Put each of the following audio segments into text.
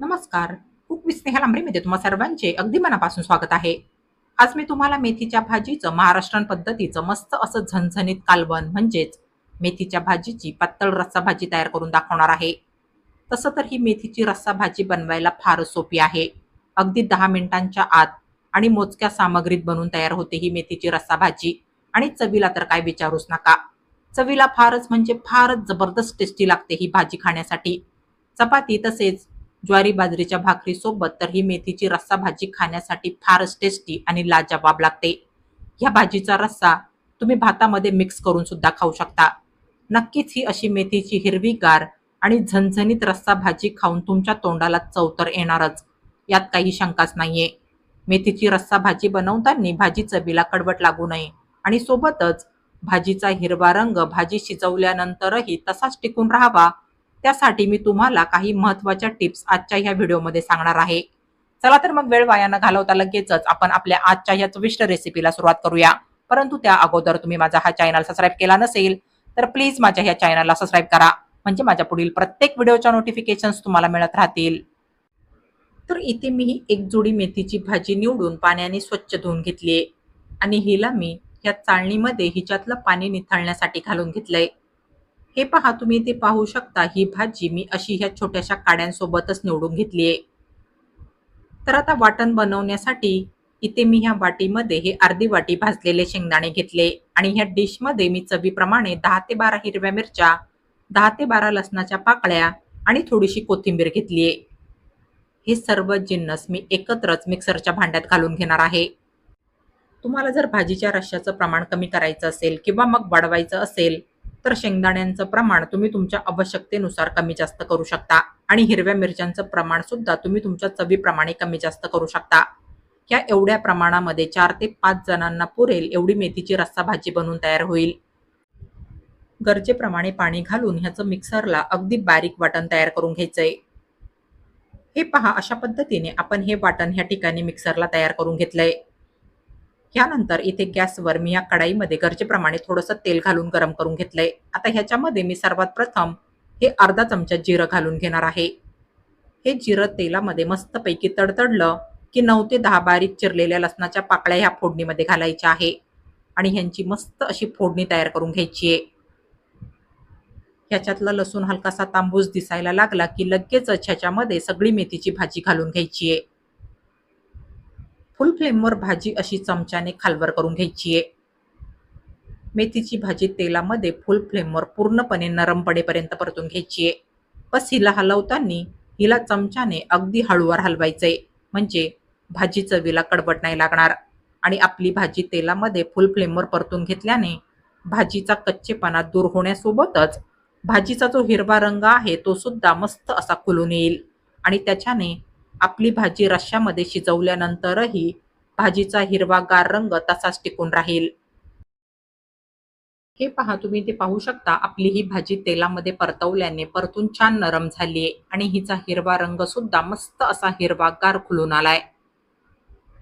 नमस्कार. Cook with लांबरीमध्ये तुम्हा सर्वांचे अगदी मनापासून स्वागत आहे. आज मी तुम्हाला मेथीच्या भाजीचं महाराष्ट्रन पद्धतीचं मस्त असं झणझणीत कालवण म्हणजेच मेथीच्या भाजीची पातळ रस्सा भाजी तयार करून दाखवणार आहे. तसं तर ही मेथीची रस्सा भाजी बनवायला फारच सोपी आहे. अगदी दहा मिनिटांच्या आत आणि मोजक्या सामग्रीत बनवून तयार होते ही मेथीची रस्सा भाजी. आणि चवीला तर काय विचारूच नका. चवीला फारच म्हणजे फारच जबरदस्त टेस्टी लागते ही भाजी खाण्यासाठी. चपाती तसेच ज्वारी बाजरीच्या भाकरीसोबत तर ही मेथीची रस्सा भाजी खाण्यासाठी फारच टेस्टी आणि लाजवाब लागते. ह्या भाजीचा रस्सा तुम्ही भातामध्ये मिक्स करून सुद्धा खाऊ शकता. नक्कीच ही अशी मेथीची हिरवीगार आणि झणझणीत रस्सा भाजी खाऊन तुमच्या तोंडाला चव तर येणारच. यात काही शंकाच नाहीये. मेथीची रस्सा भाजी बनवताना भाजी चवीला कडवट लागू नये आणि सोबतच भाजीचा हिरवा रंग भाजी शिजवल्यानंतरही तसाच टिकून राहावा. त्यासाठी मी तुम्हाला काही महत्त्वाच्या टिप्स आजच्या ह्या व्हिडिओमध्ये सांगणार आहे. चला तर मग वेळ वाया न घालवता लगेचच आपण आपल्या आजच्या ह्या चविष्ट रेसिपीला सुरुवात करूया. परंतु त्या अगोदर तुम्ही माझा हा चॅनल सबस्क्राईब केला नसेल तर प्लीज माझ्या ह्या चॅनलला सबस्क्राईब करा. म्हणजे माझ्या पुढील प्रत्येक व्हिडिओच्या नोटिफिकेशन तुम्हाला मिळत राहतील. तर इथे मी एक जोडी मेथीची भाजी निवडून पाण्याने स्वच्छ धुवून घेतली आणि हिला मी या चाळणीमध्ये हिच्यातलं पाणी निथळण्यासाठी घालून घेतलंय. हे पहा तुम्ही इथे पाहू शकता ही भाजी मी अशी ह्या छोट्याशा काड्यांसोबतच निवडून घेतलीये तर आता वाटण बनवण्यासाठी इथे मी ह्या वाटीमध्ये हे अर्धी वाटी भाजलेले शेंगदाणे घेतले आणि ह्या डिशमध्ये मी चवीप्रमाणे दहा ते बारा हिरव्या मिरच्या दहा ते बारा लसणाच्या पाकळ्या आणि थोडीशी कोथिंबीर घेतलीये हे सर्व जिन्नस मी एकत्रच मिक्सरच्या भांड्यात घालून घेणार आहे. तुम्हाला जर भाजीच्या रश्श्याचं प्रमाण कमी करायचं असेल किंवा मग वाढवायचं असेल तर शेंगदाण्यांचं प्रमाण तुम्ही तुमच्या आवश्यकतेनुसार कमी जास्त करू शकता. आणि हिरव्या मिरच्यांचं प्रमाण सुद्धा तुम्ही तुमच्या चवीप्रमाणे कमी जास्त करू शकता. ह्या एवढ्या प्रमाणामध्ये चार ते पाच जणांना पुरेल एवढी मेथीची रस्सा भाजी बनवून तयार होईल. गरजेप्रमाणे पाणी घालून ह्याचं मिक्सरला अगदी बारीक वाटण तयार करून घ्यायचंय. हे पहा अशा पद्धतीने आपण हे वाटण ह्या ठिकाणी मिक्सरला तयार करून घेतलंय. ह्यानंतर इथे गॅसवर मी या कढाईमध्ये गरजेप्रमाणे थोडंसं तेल घालून गरम करून घेतलंय. आता ह्याच्यामध्ये मी सर्वात प्रथम हे अर्धा चमचा जिरं घालून घेणार आहे. हे जिरं तेलामध्ये मस्तपैकी तडतडलं की नऊ ते दहा बारीक चिरलेल्या लसणाच्या पाकळ्या ह्या फोडणीमध्ये घालायच्या आहे. आणि ह्यांची मस्त अशी फोडणी तयार करून घ्यायची आहे. ह्याच्यातला लसूण हलकासा तांबूस दिसायला लागला की लगेचच ह्याच्यामध्ये सगळी मेथीची भाजी घालून घ्यायची आहे. फुल फ्लेमवर भाजी अशी चमच्याने खालवर करून घ्यायची आहे मेथीची भाजी तेलामध्ये फुल फ्लेमवर पूर्णपणे नरम पडेपर्यंत परतून घ्यायची आहे बस हिला हलवताना हिला चमच्याने अगदी हळूवर हलवायचंय. म्हणजे भाजी चवीला कडबट नाही लागणार. आणि आपली भाजी तेलामध्ये फुल फ्लेमवर परतून घेतल्याने भाजीचा कच्चेपणा दूर होण्यासोबतच भाजीचा जो हिरवा रंग आहे तो सुद्धा मस्त असा खुलून येईल. आणि त्याच्याने आपली भाजी रश्श्यामध्ये शिजवल्यानंतरही भाजीचा हिरवागार रंग तसाच टिकून राहील. हे पहा तुम्ही ते पाहू शकता आपली ही भाजी तेलामध्ये परतवल्याने परतून छान नरम झालीये आणि हिचा हिरवा रंग सुद्धा मस्त असा हिरवागार खुलून आलाय.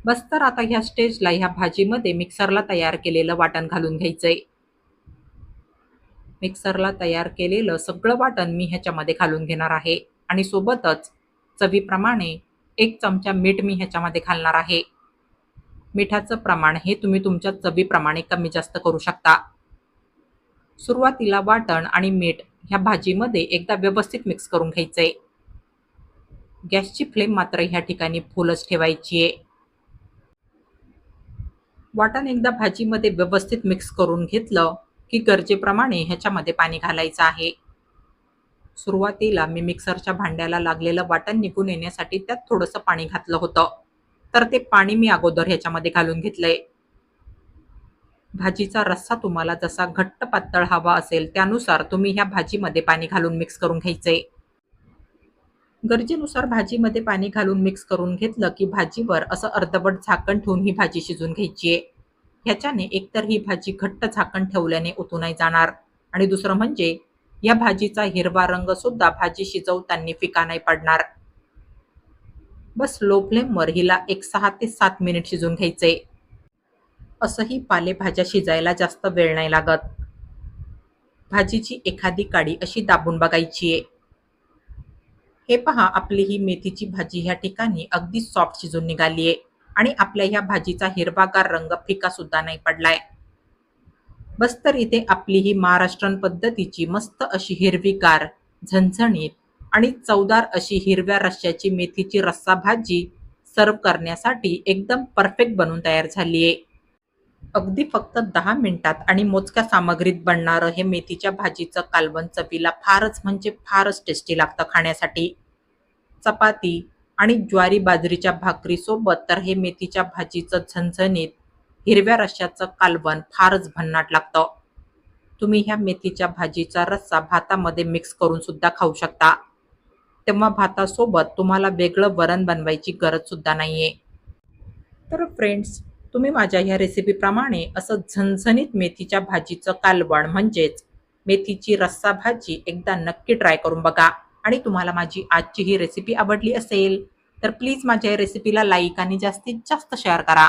बस तर आता ह्या स्टेजला ह्या भाजीमध्ये मिक्सरला तयार केलेलं वाटण घालून घ्यायचंय. मिक्सरला तयार केलेलं सगळं वाटण मी ह्याच्यामध्ये घालून घेणार आहे आणि सोबतच चवीप्रमाणे एक चमचा मीठ मी ह्याच्यामध्ये घालणार आहे. मिठाचं प्रमाण हे तुम्ही तुमच्या चवीप्रमाणे कमी जास्त करू शकता. सुरुवातीला वाटण आणि मीठ ह्या भाजीमध्ये एकदा व्यवस्थित मिक्स करून घ्यायचंय गॅसची फ्लेम मात्र ह्या ठिकाणी फुलच ठेवायची आहे. वाटण एकदा भाजीमध्ये व्यवस्थित मिक्स करून घेतलं की गरजेप्रमाणे ह्याच्यामध्ये पाणी घालायचं आहे. सुरुवातीला मी मिक्सरच्या भांड्याला लागलेलं वाटण निघून येण्यासाठी त्यात थोडंसं पाणी घातलं होतं. तर ते पाणी मी अगोदर ह्याच्यामध्ये घालून घेतलंय. भाजीचा रस्सा तुम्हाला जसा घट्ट पातळ हवा असेल त्यानुसार तुम्ही ह्या भाजीमध्ये पाणी घालून मिक्स करून घ्यायचंय. गरजेनुसार भाजीमध्ये पाणी घालून मिक्स करून घेतलं की भाजीवर असं अर्धवट झाकण ठेवून ही भाजी शिजून घ्यायची आहे. ह्याच्याने एकतर ही भाजी घट्ट झाकण ठेवल्याने ओतू नाही जाणार. आणि दुसरं म्हणजे या भाजीचा हिरवा रंग सुद्धा भाजी शिजवताना फिका नाही पडणार. बस लो फ्लेमवर हिला एक सहा ते सात मिनिट शिजून घ्यायचे. असंही पालेभाज्या शिजायला जास्त वेळ नाही लागत. भाजीची एखादी काडी अशी दाबून बघायची आहे. हे पहा आपली ही मेथीची भाजी ह्या ठिकाणी अगदी सॉफ्ट शिजून निघाली आहे आणि आपल्या ह्या भाजीचा हिरवागार रंग फिका सुद्धा नाही पडलाय. बस तर इथे आपली ही महाराष्ट्रन पद्धतीची मस्त अशी हिरवीगार झणझणीत आणि चवदार अशी हिरव्या रश्श्याची मेथीची रस्सा भाजी सर्व करण्यासाठी एकदम परफेक्ट बनून तयार झाली आहे. अगदी फक्त दहा मिनिटात आणि मोजक्या सामग्रीत बनणारं हे मेथीच्या भाजीचं कालवण चवीला फारच म्हणजे फारच टेस्टी लागतं खाण्यासाठी. चपाती आणि ज्वारी बाजरीच्या भाकरीसोबत तर हे मेथीच्या भाजीचं झणझणीत हिरव्या रश्श्याचं कालवण फारच भन्नाट लागतं. तुम्ही ह्या मेथीच्या भाजीचा रस्सा भातामध्ये मिक्स करून सुद्धा खाऊ शकता. तेव्हा भातासोबत तुम्हाला वेगळं वरण बनवायची गरज सुद्धा नाहीये. तर फ्रेंड्स तुम्ही माझ्या ह्या रेसिपीप्रमाणे असं झणझणीत मेथीच्या भाजीचं कालवण म्हणजेच मेथीची रस्सा भाजी एकदा नक्की ट्राय करून बघा. आणि तुम्हाला माझी आजची ही रेसिपी आवडली असेल तर प्लीज माझ्या या रेसिपीला लाईक आणि जास्तीत जास्त शेअर करा.